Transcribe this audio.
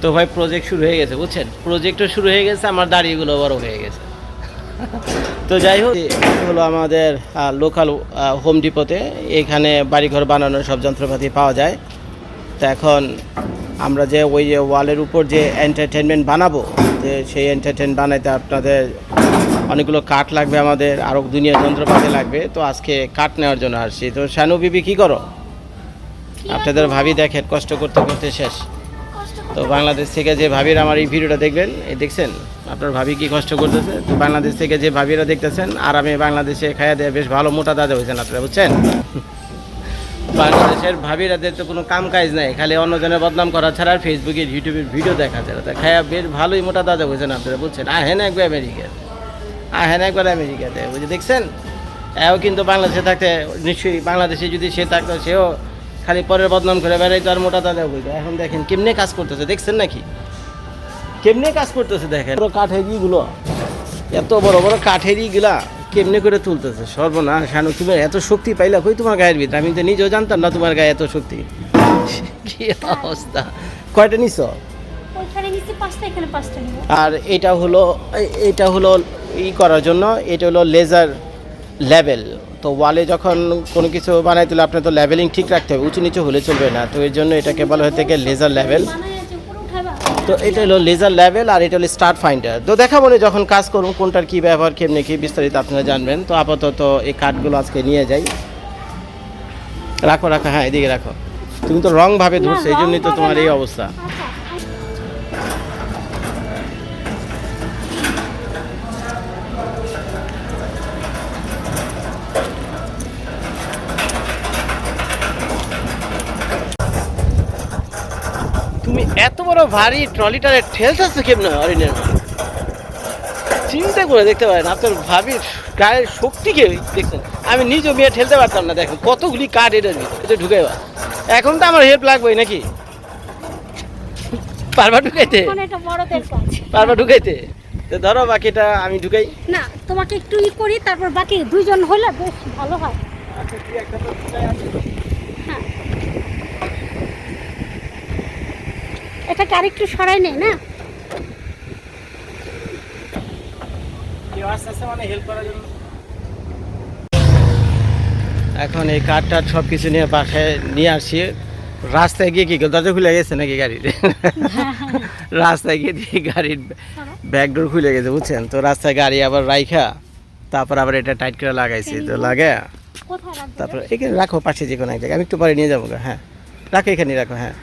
তো ভাই প্রজেক্ট শুরু হয়ে গেছে বুঝছেন? প্রজেক্টও শুরু হয়ে গেছে আমার দাড়িগুলো বড় হয়ে গেছে। তো যাই হোক হলো আমাদের লোকাল হোম ডিপোতে এখানে বাড়িঘর বানানোর সব যন্ত্রপাতি পাওয়া যায়। তো এখন আমরা যে ওই যে ওয়ালের উপর যে এন্টারটেনমেন্ট বানাবো যে সেই এন্টারটেন বানাইতে আপনাদের অনেকগুলো কাঠ লাগবে আমাদের আরও দুনিয়া যন্ত্রপাতি লাগবে। তো আজকে কাঠ নেওয়ার জন্য আসছি। তো শানু বিবি কী করো? আপনাদের ভাবি দেখেন কষ্ট করতে করতে শেষ। তো বাংলাদেশ থেকে যে ভাবিরা আমার এই ভিডিওটা দেখবেন এই দেখছেন? আপনার ভাবি কি কষ্ট করতেছে? তো বাংলাদেশ থেকে যে ভাবিরা দেখতেছেন, আর আমি বাংলাদেশে খাইয়া দেয়া বেশ ভালো মোটা দাদা হয়েছেন আপনারা, বুঝছেন? বাংলাদেশের ভাবিরাদের তো কোনো কাম কাজ নাই, খালি অন্যজনের বদনাম করা ছাড়া আর ফেসবুকে ইউটিউবের ভিডিও দেখা যায় তা খায়া বেশ ভালোই মোটা দাদা হয়েছেন আপনারা, বুঝছেন? আর হেন একবার আমেরিকাতে আর হেন একবার আমেরিকাতে বুঝে দেখছেন? এও কিন্তু বাংলাদেশে থাকতে, নিশ্চয়ই বাংলাদেশে যদি সে থাকতো, সেও খালি পরের বদনাম করে বেড়াইতো আর মোটা দাদা বইতো এখন দেখেন কেমনে কাজ করতেছে দেখছেন নাকি? কেমনে কাজ করতেছে দেখেন? বড় কাঠের ইগুলো এত বড় বড় কাঠের ইগুলা কেমনে করে তুলতেছে? সর্বনাশ শানু তুমি এত শক্তি পাইলা কই তোমার গায়ের ভিতরে? আমি তো নিজেও জানতাম না তোমার গায়ে এত শক্তি। কি অবস্থা? কয়টা নিছ? আর এটা হলো এটা হলো ই করার জন্য এটা হলো লেজার লেভেল তো ওয়ালে যখন কোনো কিছু বানাইতে হলে আপনার তো লেভেলিং ঠিক রাখতে হবে উঁচু নিচু হলে চলবে না। তো এর জন্য এটাকে বলা হয়ে থাকে লেজার লেভেল তো এটা হলো লেজার লেভেল আর এটা হলো স্টার্ট ফাইন্ডার তো দেখাবো না যখন কাজ করুন কোনটার কী ব্যবহার কেমনি কী বিস্তারিত আপনারা জানবেন। তো আপাতত এই কাঠগুলো আজকে নিয়ে যাই। রাখো রাখো হ্যাঁ এদিকে রাখো। তুমি তো রংভাবে ধরছো এই জন্যই তো তোমার এই অবস্থা। তুমি এত বড় ভারী ট্রলিটারে ঠেলতেছো কেমনে অরিনের চিন্তা করে দেখতে পারেন আপনার ভাবির গায়ের শক্তিকে দেখছেন আমি নিজে মেয়ে ঠেলতে পারতাম না দেখেন কতগুলি কাঠ এটার ভিতরে ঢুকে এখন তো আমার হেল্প লাগবেই নাকি? পারবা ঢুকাইতে? এটা পারবা ঢুকাইতে? তো ধরো বাকিটা আমি ঢুকাই। না তোমাকে একটু ই করি তারপর বাকি দুইজন হলে বেশ ভালো হয়। এটাকে আরেকটু সরাই নেই না? এখন এই কাঠ টাট সব কিছু নিয়ে বাসায় নিয়ে আসি। রাস্তায় গিয়ে কি? দরজা খুলে গেছে নাকি গাড়ির? রাস্তায় গিয়ে দিয়ে গাড়ির ব্যাকডোর খুলে গেছে বুঝছেন? তো রাস্তায় গাড়ি আবার রাইখা তারপর আবার এটা টাইট করে লাগাইছি তো লাগে। তারপর এখানে রাখো পাশে যে কোনো এক জায়গায়। আমি একটু পরে নিয়ে যাব হ্যাঁ। রাখো এখানে রাখো হ্যাঁ।